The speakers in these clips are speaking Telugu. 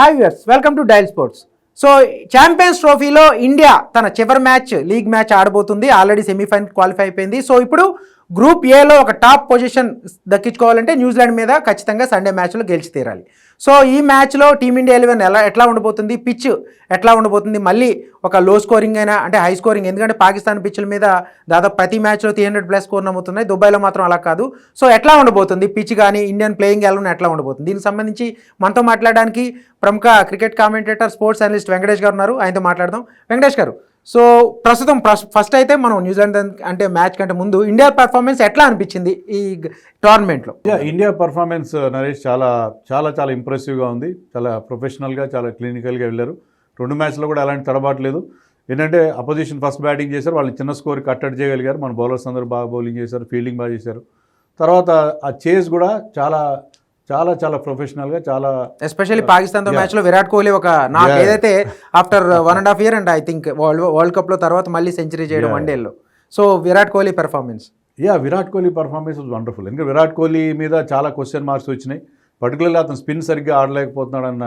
Hi viewers welcome to Dial sports so champions ట్రోఫీలో ఇండియా తన చివరి మ్యాచ్ లీగ్ మ్యాచ్ ఆడబోతుంది. ఆల్రెడీ సెమీఫైనల్ క్వాలిఫై అయిపోయింది. సో ఇప్పుడు గ్రూప్ ఏలో ఒక టాప్ పొజిషన్ దక్కించుకోవాలంటే న్యూజిలాండ్ మీద ఖచ్చితంగా సండే మ్యాచ్లో గెలిచి తీరాలి. సో ఈ మ్యాచ్లో టీమిండియా ఎలెవెన్ ఎలా ఎట్లా ఉండబోతుంది? పిచ్ ఎట్లా ఉండబోతుంది? మళ్ళీ ఒక లో స్కోరింగ్ అయినా అంటే హై స్కోరింగ్ ఎందుకంటే పాకిస్తాన్ పిచ్ల మీద దాదాపు ప్రతి మ్యాచ్లో త్రీ హండ్రెడ్ ప్లస్ స్కోర్ నమ్ముతున్నాయి. దుబాయ్లో మాత్రం అలా కాదు. సో ఎట్లా ఉండబోతుంది? పిచ్ కానీ ఇండియన్ ప్లేయింగ్ ఎలెవెన్ ఎట్లా ఉండబోతుంది? దీనికి సంబంధించి మనతో మాట్లాడడానికి ప్రముఖ cricket commentator sports analyst Venkatesh గారు ఉన్నారు. ఆయనతో మాట్లాడదాం. వెంకటేష్ గారు సో ప్రస్తుతం ఫస్ట్ అయితే మనం న్యూజిలాండ్ అంటే మ్యాచ్ కంటే ముందు ఇండియా పర్ఫార్మెన్స్ ఎట్లా అనిపించింది ఈ టోర్నమెంట్లో ఇండియా పర్ఫార్మెన్స్ నరేష్ చాలా చాలా చాలా ఇంప్రెసివ్గా ఉంది. చాలా ప్రొఫెషనల్గా చాలా క్లినికల్గా వెళ్ళారు. రెండు మ్యాచ్లో కూడా అలాంటి తడబాటు లేదు. ఏంటంటే అపోజిషన్ ఫస్ట్ బ్యాటింగ్ చేశారు. వాళ్ళని చిన్న స్కోర్ కట్టడి చేయగలిగారు. మన బౌలర్స్ అందరూ బాగా బౌలింగ్ చేశారు. ఫీల్డింగ్ బాగా చేశారు. తర్వాత ఆ చేస్ కూడా చాలా చాలా చాలా ప్రొఫెషనల్గా చాలా ఎస్పెషల్లీ పాకిస్తాన్తో Yeah. మ్యాచ్లో విరాట్ కోహ్లీ ఒక నాకు. ఏదైతే after one and half year and I think world world కప్లో తర్వాత మళ్ళీ సెంచరీ చేయడం. వన్డేల్లో so Virat Kohli performance yeah Virat Kohli performance wonderful ఎందుకంటే విరాట్ కోహ్లీ మీద చాలా క్వశ్చన్ మార్క్స్ వచ్చినాయి. పర్టికులర్లీ అతను స్పిన్ సరిగ్గా ఆడలేకపోతున్నాడన్న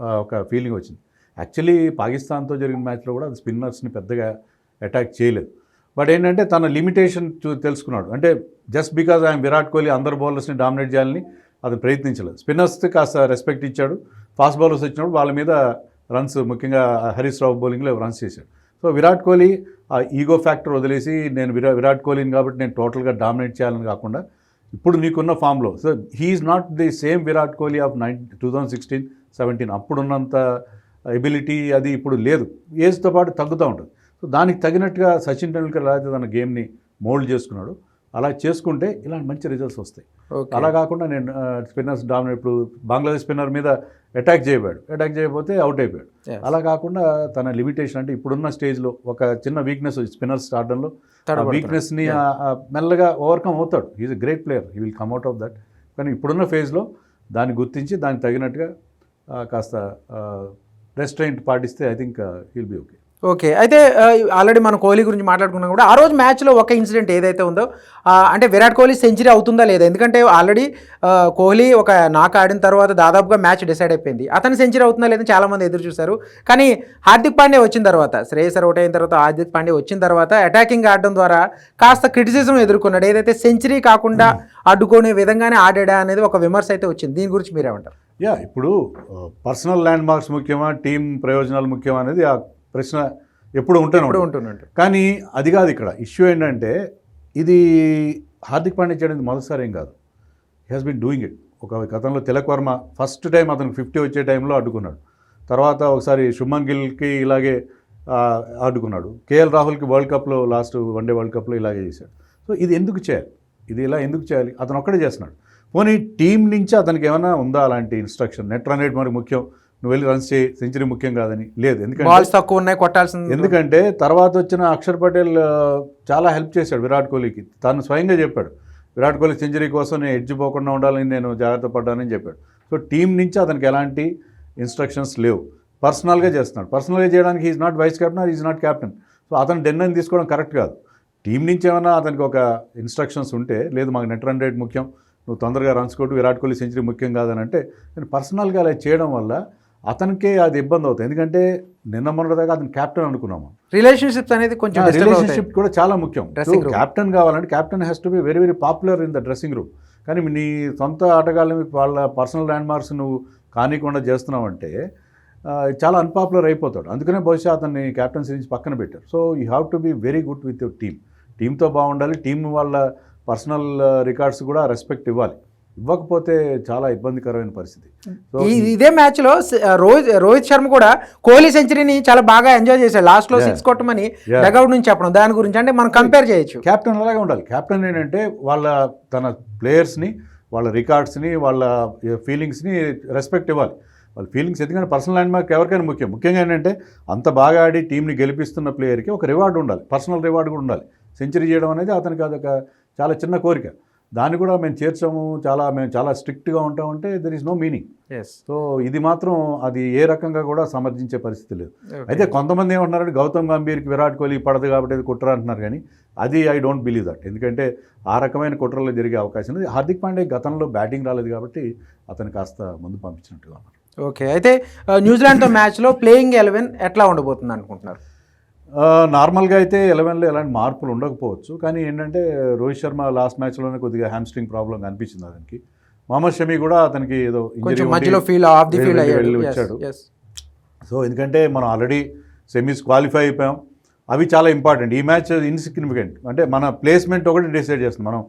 ఆ, ఒక ఫీలింగ్ వచ్చింది. యాక్చువల్లీ పాకిస్తాన్తో జరిగిన మ్యాచ్లో కూడా స్పిన్నర్స్ని పెద్దగా అటాక్ చేయలేదు. బట్ ఏంటంటే తన లిమిటేషన్ చూ తెలుసుకున్నాడు. అంటే జస్ట్ బికాజ్ ఆయన విరాట్ కోహ్లీ అందరు బౌలర్స్ని డామినేట్ చేయాలని అతను ప్రయత్నించలేదు. స్పిన్నర్స్ కాస్త రెస్పెక్ట్ ఇచ్చాడు. ఫాస్ట్ బౌలర్స్ వచ్చినప్పుడు వాళ్ళ మీద రన్స్ ముఖ్యంగా హరీష్ రావు బౌలింగ్లో రన్స్ చేశాడు. సో విరాట్ కోహ్లీ ఆ ఈగో ఫ్యాక్టర్ వదిలేసి నేను విరా విరాట్ కోహ్లీని కాబట్టి నేను టోటల్గా డామినేట్ చేయాలని కాకుండా ఇప్పుడు నీకున్న ఫామ్లో so he is not the same Virat Kohli of nine two thousand sixteen seventeen. అప్పుడున్నంత ability అది ఇప్పుడు లేదు. ఏజ్తో పాటు తగ్గుతూ ఉంటుంది. సో దానికి తగినట్టుగా సచిన్ టెండూల్కర్ అయితే తన గేమ్ని మోల్డ్ చేసుకున్నాడు. అలా చేసుకుంటే ఇలాంటి మంచి రిజల్ట్స్ వస్తాయి. అలా కాకుండా నేను స్పిన్నర్స్ డామినేట్ ఇప్పుడు బంగ్లాదేశ్ స్పిన్నర్ మీద అటాక్ చేయబోయాడు. అటాక్ చేయకపోతే అవుట్ అయిపోయాడు. అలా కాకుండా తన లిమిటేషన్ అంటే ఇప్పుడున్న స్టేజ్లో ఒక చిన్న వీక్నెస్ స్పిన్నర్స్ ఆడడంలో. వీక్నెస్ని మెల్లగా ఓవర్కమ్ అవుతాడు. Is a great player he will come out of that కానీ ఇప్పుడున్న ఫేజ్లో దాన్ని గుర్తించి దానికి తగినట్టుగా కాస్త రెస్ట్రైంట్ పాటిస్తే I think he'll be okay okay. అయితే ఆల్రెడీ మనం కోహ్లీ గురించి మాట్లాడుకున్నాం కూడా ఆ రోజు మ్యాచ్లో ఒక ఇన్సిడెంట్ ఏదైతే ఉందో అంటే విరాట్ కోహ్లీ సెంచరీ అవుతుందా లేదా? ఎందుకంటే ఆల్రెడీ కోహ్లీ ఒక నాక్ ఆడిన తర్వాత దాదాపుగా మ్యాచ్ డిసైడ్ అయిపోయింది. అతను సెంచరీ అవుతుందా లేదని చాలామంది ఎదురు చూశారు. కానీ హార్దిక్ పాండే వచ్చిన తర్వాత శ్రేయసర్ అవుట్ అయిన తర్వాత హార్దిక్ పాండే వచ్చిన తర్వాత అటాకింగ్ ఆడడం ద్వారా కాస్త క్రిటిసిజం ఎదుర్కొన్నాడు. ఏదైతే సెంచరీ కాకుండా అడ్డుకునే విధంగానే ఆడాడా అనేది ఒక విమర్శ అయితే వచ్చింది. దీని గురించి మీరేమంటారు? యా ఇప్పుడు పర్సనల్ ల్యాండ్ మార్క్స్ ముఖ్యమా టీం ప్రయోజనాలు ముఖ్యమా అనేది ఆ ప్రశ్న ఎప్పుడు ఉంటూనే ఇప్పుడు ఉంటుంది. ఉంటున్నట్టు కానీ అది కాదు ఇక్కడ. ఇష్యూ ఏంటంటే ఇది హార్దిక్ పాండ్యా చేయడం మొదటిసారి ఏం కాదు. He has been doing it ఒక గతంలో తిలక్ వర్మ ఫస్ట్ టైం అతను ఫిఫ్టీ వచ్చే టైంలో అడ్డుకున్నాడు తర్వాత ఒకసారి శుభన్ గిల్కి ఇలాగే ఆ, అడ్డుకున్నాడు కేఎల్ రాహుల్కి వరల్డ్ కప్లో లాస్ట్ వన్డే వరల్డ్ కప్లో ఇలాగే చేశాడు. సో ఇది ఎందుకు చేయాలి? ఇది ఇలా ఎందుకు చేయాలి? అతను ఒక్కడే చేస్తున్నాడు. పోనీ టీం నుంచి అతనికి ఏమైనా ఉందా అలాంటి ఇన్స్ట్రక్షన్? నెట్ రన్ రేట్ మనకు ముఖ్యం. నువ్వు వెళ్ళి రన్స్ చేయి సెంచరీ ముఖ్యం కాదని. లేదు ఎందుకంటే బాల్స్ తక్కువ ఉన్నాయి కొట్టాల్సింది ఎందుకంటే తర్వాత వచ్చిన అక్షర్ పటేల్ చాలా హెల్ప్ చేశాడు విరాట్ కోహ్లీకి. తను స్వయంగా చెప్పాడు విరాట్ కోహ్లీ సెంచరీ కోసం నేను ఎడ్జ్ పోకుండా ఉండాలని నేను జాగ్రత్త పడ్డానని చెప్పాడు. సో టీం నుంచి అతనికి ఎలాంటి ఇన్స్ట్రక్షన్స్ లేవు. పర్సనల్గా చేస్తున్నాడు. పర్సనల్గా చేయడానికి is not vice captain is not captain so అతను డెన్నని తీసుకోవడం కరెక్ట్ కాదు. టీం నుంచి ఏమైనా అతనికి ఒక ఇన్స్ట్రక్షన్స్ ఉంటే లేదు మాకు నెట్ రన్ రేట్ ముఖ్యం. నువ్వు తొందరగా రన్స్ కొట్టు విరాట్ కోహ్లీ సెంచరీ ముఖ్యం కాదని అంటే నేను పర్సనల్గా అలా చేయడం వల్ల అతనికే అది ఇబ్బంది అవుతుంది. ఎందుకంటే నిన్న మొన్నటిదాకా అతను కెప్టెన్ అనుకున్నాము. రిలేషన్షిప్స్ అనేది కొంచెం. రిలేషన్షిప్ కూడా చాలా ముఖ్యం. కెప్టెన్ కావాలంటే captain has to be very very popular in the dressing room కానీ నీ సొంత ఆటగాళ్ళని వాళ్ళ పర్సనల్ ల్యాండ్ మార్క్స్ నువ్వు కానికుండా చేస్తున్నావంటే చాలా అన్పాపులర్ అయిపోతాడు. అందుకనే బహుశా అతన్ని కెప్టెన్సీ నుంచి పక్కన పెట్టారు. So you have to be very good with your team టీంతో బాగుండాలి. టీం వాళ్ళ పర్సనల్ రికార్డ్స్ కూడా రెస్పెక్ట్ ఇవ్వాలి. ఇవ్వకపోతే చాలా ఇబ్బందికరమైన పరిస్థితి. ఇదే మ్యాచ్లో స- రోహిత్ రోహిత్ శర్మ కూడా కోహ్లీ సెంచరీని చాలా బాగా ఎంజాయ్ చేశాడు. లాస్ట్లో Yeah. సిక్స్ కొట్టమని. డగౌట్ నుంచి చెప్పడం దాని గురించి అంటే మనం కంపేర్ చేయొచ్చు. కెప్టెన్ అలాగే ఉండాలి. కెప్టెన్ ఏంటంటే వాళ్ళ తన ప్లేయర్స్ని వాళ్ళ రికార్డ్స్ని వాళ్ళ ఫీలింగ్స్ని రెస్పెక్ట్ ఇవ్వాలి. వాళ్ళ ఫీలింగ్స్ ఎందుకంటే పర్సనల్ ల్యాండ్ మార్క్ ఎవరికైనా ముఖ్యం. ముఖ్యంగా ఏంటంటే అంత బాగా ఆడి టీంని గెలిపిస్తున్న ప్లేయర్కి ఒక రివార్డు ఉండాలి. పర్సనల్ రివార్డు కూడా ఉండాలి. సెంచరీ చేయడం అనేది అతనికి అదొక చాలా చిన్న కోరిక. దాన్ని కూడా మేము చేర్చాము చాలా మేము చాలా స్ట్రిక్ట్గా ఉంటామంటే there is no meaning so ఇది మాత్రం అది ఏ రకంగా కూడా సమర్థించే పరిస్థితి లేదు. అయితే కొంతమంది ఏమంటున్నారంటే గౌతమ్ గంభీర్కి విరాట్ కోహ్లీ పడదు కాబట్టి అది కుట్ర అంటున్నారు కానీ అది ఐ డోంట్ బిలీవ్ దట్ ఎందుకంటే ఆ రకమైన కుట్రలో జరిగే అవకాశం ఉంది హార్దిక్ పాండే గతంలో బ్యాటింగ్ రాలేదు కాబట్టి అతను కాస్త ముందు పంపించినట్టుగా ఉన్నారు. ఓకే అయితే న్యూజిలాండ్తో మ్యాచ్లో ప్లేయింగ్ ఎలెవెన్ ఎట్లా ఉండబోతుంది అనుకుంటున్నారు? నార్మల్గా అయితే ఎలెవెన్లో ఎలాంటి మార్పులు ఉండకపోవచ్చు. కానీ ఏంటంటే రోహిత్ శర్మ లాస్ట్ మ్యాచ్లోనే కొద్దిగా హ్యామ్స్ట్రింగ్ ప్రాబ్లం కనిపించింది అతనికి. మహమ్మద్ షమి కూడా అతనికి ఏదో మధ్యలో ఫీల్ ఆఫ్ ది ఫీల్ వెళ్ళి- అయ్యాడు. వెళ్ళి Yes, వచ్చాడు. సో ఎందుకంటే మనం ఆల్రెడీ సెమీస్ క్వాలిఫై అయిపోయాం. అవి చాలా ఇంపార్టెంట్ ఈ మ్యాచ్ ఇన్సిగ్నిఫికెంట్ అంటే మన ప్లేస్మెంట్ ఒకటి డిసైడ్ చేస్తుంది. మనం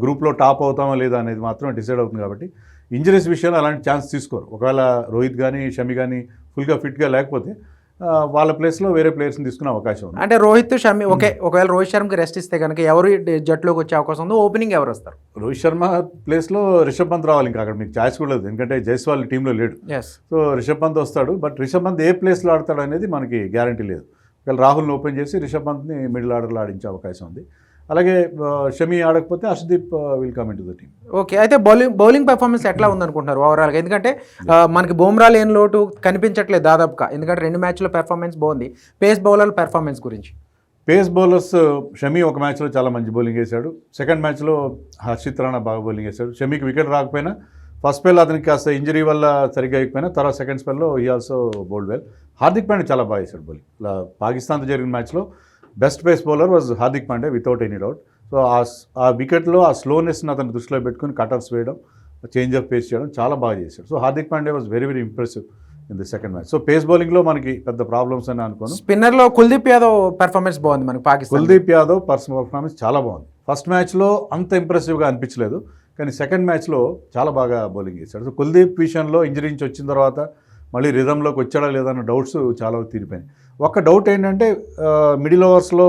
గ్రూప్లో టాప్ అవుతామా లేదా అనేది మాత్రం డిసైడ్ అవుతుంది కాబట్టి ఇంజరీస్ విషయంలో అలాంటి ఛాన్స్ తీసుకోరు. ఒకవేళ రోహిత్ కానీ షమి కానీ ఫుల్గా ఫిట్గా లేకపోతే వాళ్ళ ప్లేస్లో వేరే ప్లేయర్స్ని తీసుకునే అవకాశం ఉంది. అంటే రోహిత్ షమి ఓకే ఒకవేళ రోహిత్ శర్మకి రెస్ట్ ఇస్తే కనుక ఎవరు జట్టులోకి వచ్చే అవకాశం ఉందో ఓపెనింగ్ ఎవరు వస్తారు? రోహిత్ శర్మ ప్లేస్లో రిషబ్ పంత్ రావాలి ఇంకా అక్కడ మీకు ఛాయిస్ కూడా లేదు. ఎందుకంటే జైస్వాల్ టీంలో లేడు. సో రిషబ్ పంత్ వస్తాడు. బట్ రిషబ్ పంత్ ఏ ప్లేస్లో ఆడతాడు అనేది మనకి గ్యారంటీ లేదు. ఒకవేళ రాహుల్ని ఓపెన్ చేసి రిషబ్ పంత్ని మిడిల్ ఆర్డర్లో ఆడించే అవకాశం ఉంది. అలాగే Shami ఆడకపోతే Harshdeep will come in to the team okay అయితే బౌలింగ్ బౌలింగ్ పెర్ఫార్మెన్స్ ఎట్లా ఉందనుకుంటున్నారు ఓవరాల్గా ఎందుకంటే మనకి బుమ్రా లేని లోటు కనిపించట్లేదు దాదాపుగా. ఎందుకంటే రెండు మ్యాచ్లో పెర్ఫార్మెన్స్ బాగుంది. పేస్ బౌలర్ పెర్ఫార్మెన్స్ గురించి. పేస్ బౌలర్స్ షమి ఒక మ్యాచ్లో చాలా మంచి బౌలింగ్ వేశాడు సెకండ్ మ్యాచ్లో హర్షిత్ రాణా బాగా బౌలింగ్ వేశాడు షమికి వికెట్ రాకపోయినా ఫస్ట్ స్పెల్ అతనికి కాస్త ఇంజరీ వల్ల సరిగ్గా అయిపోయినా తర్వాత సెకండ్ స్పెల్లో ఈ also bowled well Hardik Pandey చాలా బాగా వేశాడు బౌలింగ్ పాకిస్తాన్తో జరిగిన మ్యాచ్లో best pace bowler was Hardik Pandey without any doubt so ఆ వికెట్లో ఆ స్లోనెస్ని అతను దృష్టిలో పెట్టుకుని కటర్స్ వేయడం చేంజ్ ఆఫ్ పేస్ చేయడం చాలా బాగా చేశాడు. So Hardik Pandey was very very impressive in the second match so pace బౌలింగ్లో మనకి పెద్ద ప్రాబ్లమ్స్ అని అనుకోను. స్పిన్నర్లో కుల్దీప్ యాదవ్ పెర్ఫార్మెన్స్ బాగుంది మనకి పాకిస్తాన్ కుల్దీప్ యాదవ్ పర్సనల్ పర్ఫార్మెన్స్ చాలా బాగుంది. ఫస్ట్ మ్యాచ్లో అంత ఇంప్రెసివ్గా అనిపించలేదు కానీ సెకండ్ మ్యాచ్లో చాలా బాగా బౌలింగ్ చేశాడు. సో కుల్దీప్ విషయంలో ఇంజరీ నుంచి వచ్చిన తర్వాత మళ్ళీ రిధంలోకి వచ్చాడా లేదా అన్న డౌట్స్ చాలా వరకు తీరిపోయినాయి. ఒక్క డౌట్ ఏంటంటే మిడిల్ ఓవర్స్లో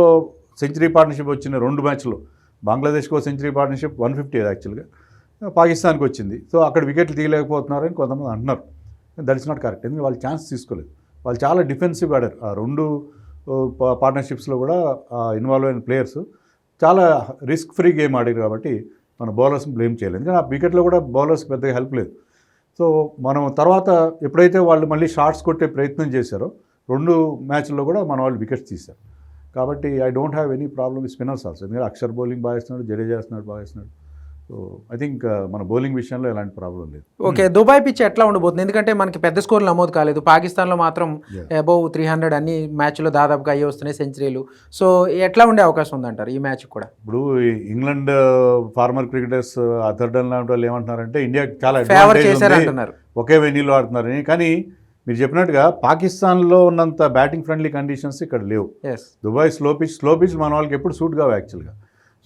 సెంచరీ పార్ట్నర్షిప్ వచ్చిన రెండు మ్యాచ్లు బంగ్లాదేశ్కో సెంచరీ పార్ట్నర్షిప్ వన్ ఫిఫ్టీ యాక్చువల్గా పాకిస్తాన్కి వచ్చింది. సో అక్కడ వికెట్లు తీయలేకపోతున్నారని కొంతమంది అంటున్నారు. దట్ ఇస్ నాట్ కరెక్ట్ ఎందుకంటే వాళ్ళు ఛాన్స్ తీసుకోలేదు. వాళ్ళు చాలా డిఫెన్సివ్ ఆడారు. ఆ రెండు పార్ట్నర్షిప్స్లో కూడా ఇన్వాల్వ్ అయిన ప్లేయర్స్ చాలా రిస్క్ ఫ్రీ గేమ్ ఆడారు కాబట్టి మన బౌలర్స్ని బ్లేమ్ చేయలేదు. ఎందుకంటే ఆ వికెట్లో కూడా బౌలర్స్ పెద్దగా హెల్ప్ లేదు. సో మనం తర్వాత ఎప్పుడైతే వాళ్ళు మళ్ళీ షార్ట్స్ కొట్టే ప్రయత్నం చేశారో రెండు మ్యాచ్ల్లో కూడా మన వాళ్ళు వికెట్స్ తీశారు. కాబట్టి I don't have any problem spinners also ఎందుకంటే అక్షర్ బౌలింగ్ బాగా వేస్తున్నాడు జడేజా వేస్తున్నాడు బాగా వేస్తున్నాడు సో ఐ థింక్ మన బౌలింగ్ విషయంలో ఎలాంటి ప్రాబ్లం లేదు. ఓకే దుబాయ్ పిచ్ ఎట్లా ఉండబోతుంది? ఎందుకంటే మనకి పెద్ద స్కోర్లు నమోదు కాలేదు. పాకిస్తాన్లో మాత్రం. అబౌవ్ త్రీ హండ్రెడ్ అన్ని మ్యాచ్లో దాదాపుగా అయ్యి వస్తున్నాయి సెంచరీలు. సో ఎట్లా ఉండే అవకాశం ఉందంటారు ఈ మ్యాచ్ కూడా? ఇప్పుడు ఇంగ్లాండ్ ఫార్మర్ క్రికెటర్స్ అథర్డన్ లాంటి వాళ్ళు ఏమంటున్నారంటే ఇండియా చాలా ఫేవర్ advantage చేశారు ఉంది. అంటున్నారు ఒకే వెన్యూలో ఆడుతున్నారని కానీ మీరు చెప్పినట్టుగా పాకిస్తాన్లో ఉన్నంత బ్యాటింగ్ ఫ్రెండ్లీ కండిషన్స్ ఇక్కడ లేవు. Dubai slow pitch slow pitch మన వాళ్ళకి ఎప్పుడు సూట్ కావు యాక్చువల్గా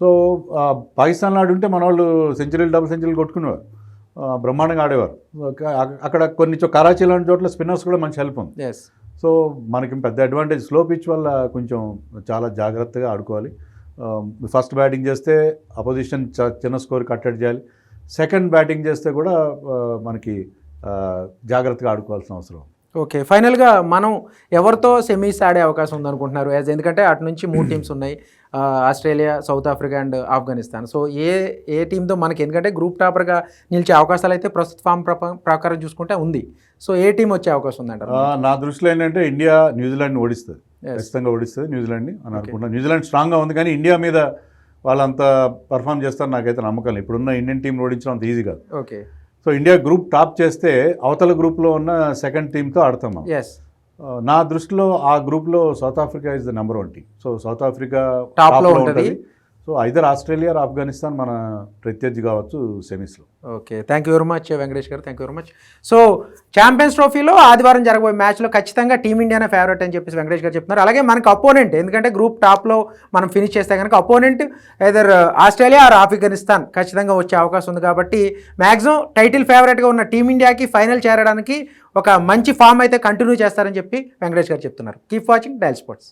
సో ఆ, పాకిస్తాన్లో ఆడుంటే మన వాళ్ళు సెంచరీలు డబుల్ సెంచరీలు కొట్టుకునేవారు. బ్రహ్మాండంగా ఆడేవారు. అక్కడ కొన్ని చో కరాచీ లాంటి చోట్ల స్పిన్నర్స్ కూడా మంచి హెల్ప్ ఉంది. సో మనకి పెద్ద అడ్వాంటేజ్ స్లో పిచ్ వల్ల కొంచెం చాలా జాగ్రత్తగా ఆడుకోవాలి. ఫస్ట్ బ్యాటింగ్ చేస్తే అపోజిషన్ చిన్న స్కోర్ కట్టడి చేయాలి. సెకండ్ బ్యాటింగ్ చేస్తే కూడా మనకి జాగ్రత్తగా ఆడుకోవాల్సిన అవసరం ఓకే. ఫైనల్గా మనం ఎవరితో సెమీస్ ఆడే అవకాశం ఉందనుకుంటున్నారు? యాజ్ ఎందుకంటే అటు నుంచి మూడు టీమ్స్ ఉన్నాయి. Australia South Africa and Afghanistan. So ఏ ఏ టీంతో మనకి ఎందుకంటే గ్రూప్ టాపర్గా నిలిచే అవకాశాలు అయితే ప్రస్తుత ఫామ్ ప్రకారం చూసుకుంటే ఉంది. సో ఏ టీం వచ్చే అవకాశం ఉందంటారు? నా దృష్టిలో ఏంటంటే ఇండియా న్యూజిలాండ్ని ఓడిస్తుంది. ఖచ్చితంగా ఓడిస్తుంది న్యూజిలాండ్ని అని అనుకుంటున్నాను. న్యూజిలాండ్ స్ట్రాంగ్గా ఉంది కానీ ఇండియా మీద వాళ్ళంత పర్ఫామ్ చేస్తారు నాకైతే నమ్మకం. ఇప్పుడున్న ఇండియన్ టీం ఓడించడం అంత ఈజీ కాదు. Okay so India group top చేస్తే అవతల గ్రూప్లో ఉన్న సెకండ్ టీంతో ఆడతాం ఎస్ నా దృష్టిలో ఆ గ్రూప్లో South Africa is the number one team so South Africa Top లో లో ఉంటది. సో ఐదర్ ఆస్ట్రేలియా ఆఫ్ఘనిస్తాన్ మన ప్రత్యర్థి కావచ్చు సెమీస్లో. Okay thank you very much Venkatesh garu thank you very much so champions ట్రోఫీలో ఆదివారం జరగబోయే మ్యాచ్లో ఖచ్చితంగా టీమిండియానే ఫేవరెట్ అని చెప్పేసి వెంకటేష్ గారు చెప్తున్నారు. అలాగే మనకు అపోనెంట్ ఎందుకంటే గ్రూప్ టాప్లో మనం ఫినిష్ చేస్తే కనుక opponent either Australia or Afghanistan ఖచ్చితంగా వచ్చే అవకాశం ఉంది కాబట్టి మ్యాక్సిమం టైటిల్ ఫేవరెట్గా ఉన్న టీమిండియాకి ఫైనల్ చేరడానికి ఒక మంచి ఫామ్ అయితే కంటిన్యూ చేస్తారని చెప్పి వెంకటేష్ గారు చెప్తున్నారు. Keep watching dial sports